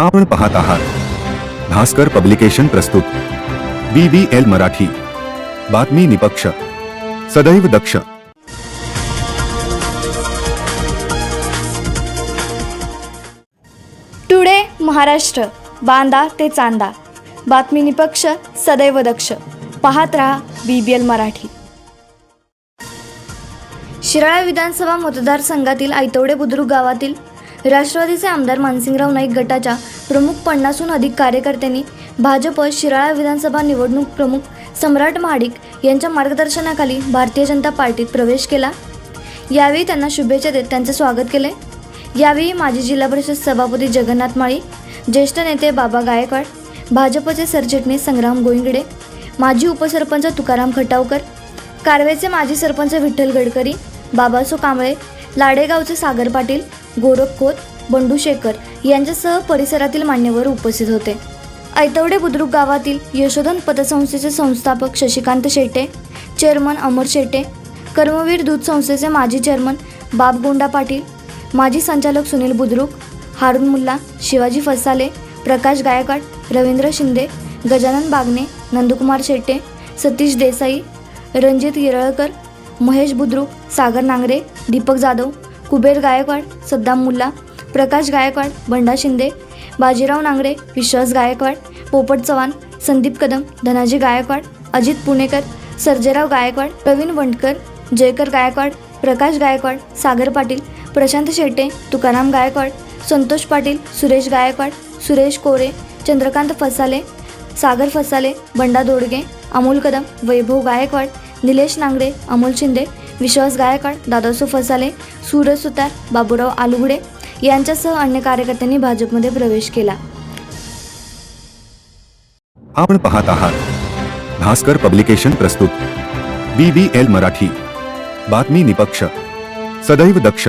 आपण पाहत आहात. भास्कर पब्लिकेशन प्रस्तुत. B B L Marathi. बातमी निपक्ष. सदैव दक्ष. टुडे महाराष्ट्र. बांदा ते चांदा. बातमी निपक्ष सदैव दक्ष. पाहत रहा B B L Marathi. Shirala Vidhan Sabha मतदारसंघातील आयतवडे बुद्रुक गावातील राष्ट्रवादीचे आमदार मानसिंगराव नाईक गटाच्या प्रमुख पन्नासहून अधिक कार्यकर्त्यांनी भाजप शिराळा विधानसभा निवडणूक प्रमुख सम्राट महाडिक यांच्या मार्गदर्शनाखाली भारतीय जनता पार्टीत प्रवेश केला. यावेळी त्यांना शुभेच्छा देत त्यांचे स्वागत केले. यावेळी माजी जिल्हा परिषद सभापती जगन्नाथ माळी ज्येष्ठ नेते बाबा गायकवाड भाजपचे सरचिटणीस संग्राम गोविंगडे माजी उपसरपंच तुकाराम खटावकर कारवेचे माजी सरपंच विठ्ठल गडकरी बाबासो कांबळे लाडेगावचे सागर पाटील गोरख खोत बंडू शेखर यांच्यासह परिसरातील मान्यवर उपस्थित होते. ऐतवडे बुद्रुक गावातील यशोधन पतसंस्थेचे संस्थापक शशिकांत शेटे चेअरमन अमर शेटे कर्मवीर दूध संस्थेचे माजी चेअरमन बाप गोंडा पाटील माजी संचालक सुनील बुद्रुक हारून मुल्ला शिवाजी फसाले प्रकाश गायकाट रवींद्र शिंदे गजानन बागणे नंदकुमार शेट्टे सतीश देसाई रणजित येरळकर महेश बुद्रुक सागर नांगरे दीपक जाधव कुबेर गायकवाड सद्दाम मुल्ला प्रकाश गायकवाड बंडा शिंदे बाजीराव नांगरे विश्वास गायकवाड पोपट चव्हाण संदीप कदम धनाजी गायकवाड अजित पुणेकर सर्जेराव गायकवाड प्रवीण वंडकर जयकर गायकवाड प्रकाश गायकवाड सागर पाटील प्रशांत शेट्टे तुकाराम गायकवाड संतोष पाटील सुरेश गायकवाड सुरेश कोरे चंद्रकांत फसाले सागर फसाले बंडा दोडगे अमोल कदम वैभव गायकवाड निलेश नांगडे अमोल शिंदे विश्वास गायकवाड दादासू फसाले सूरज सुतार बाबूराव आलुगुडे यांच्यासह अन्य कार्यकर्त्यांनी भाजपमध्ये प्रवेश केला. आपण पाहत आहात भास्कर पब्लिकेशन प्रस्तुत. B B L Marathi. बातमी निपक्ष. सदैव दक्ष.